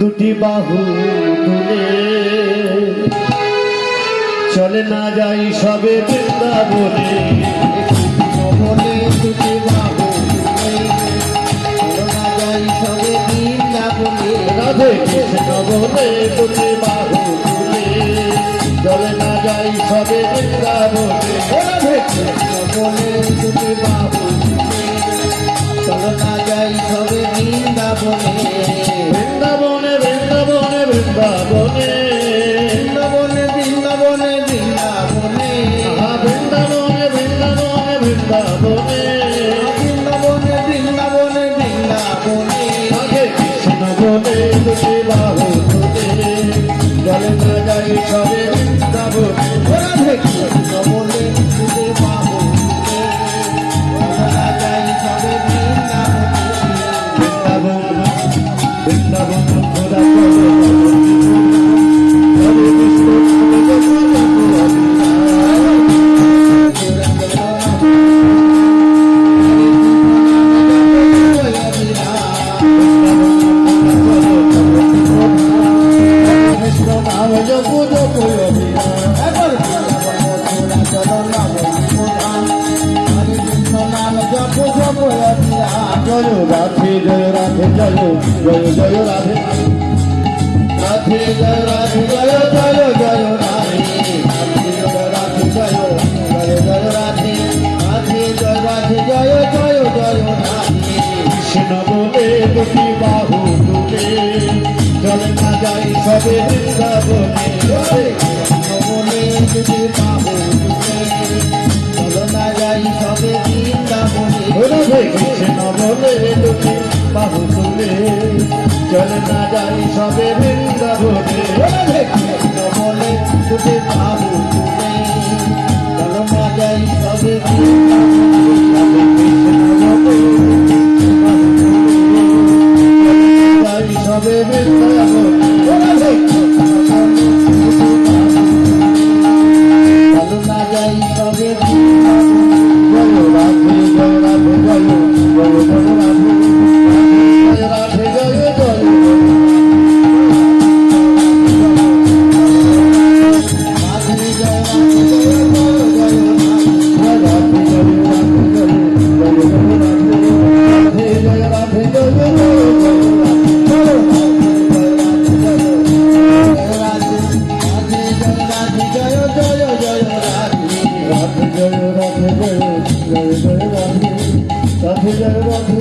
দুটি বাহু তুলে চলে না যাই সবে বৃন্দাবনে। বলে দুটি যাই সবে দুটি চলে না যাই সবে বৃন্দাবনে। বলে দুটি করোনা যাই সবে বৃন্দাবনে বৃন্দাবনে বৃন্দাবনে। বৃন্দাবনে বৃন্দাবনে বৃন্দাবনে। বৃন্দাবনে বৃন্দাবনে বৃন্দাবনে। বৃন্দাবনে বৃন্দাবনে বৃন্দাবনে বৃন্দাবনে। রাধে কৃষ্ণ বলে দুটি বাহু তুলে চলে না যাই সবে জয় রাধে জয় রাধে জয় জয় জয় রাধে রাধে জয় রাধে জয় জয় জয় রাধে রাধে জয় রাধে জয় জয় জয় রাধে কৃষ্ণ বলে দুটি বাহু তুলে চল না যাই সবে বৃন্দাবনে বলে দুটি বাহু তুলে চল না যাই সবে বৃন্দাবনে। রাধে রাধে কৃষ্ণ বলে যাই সবে বৃন্দাবনে। জয়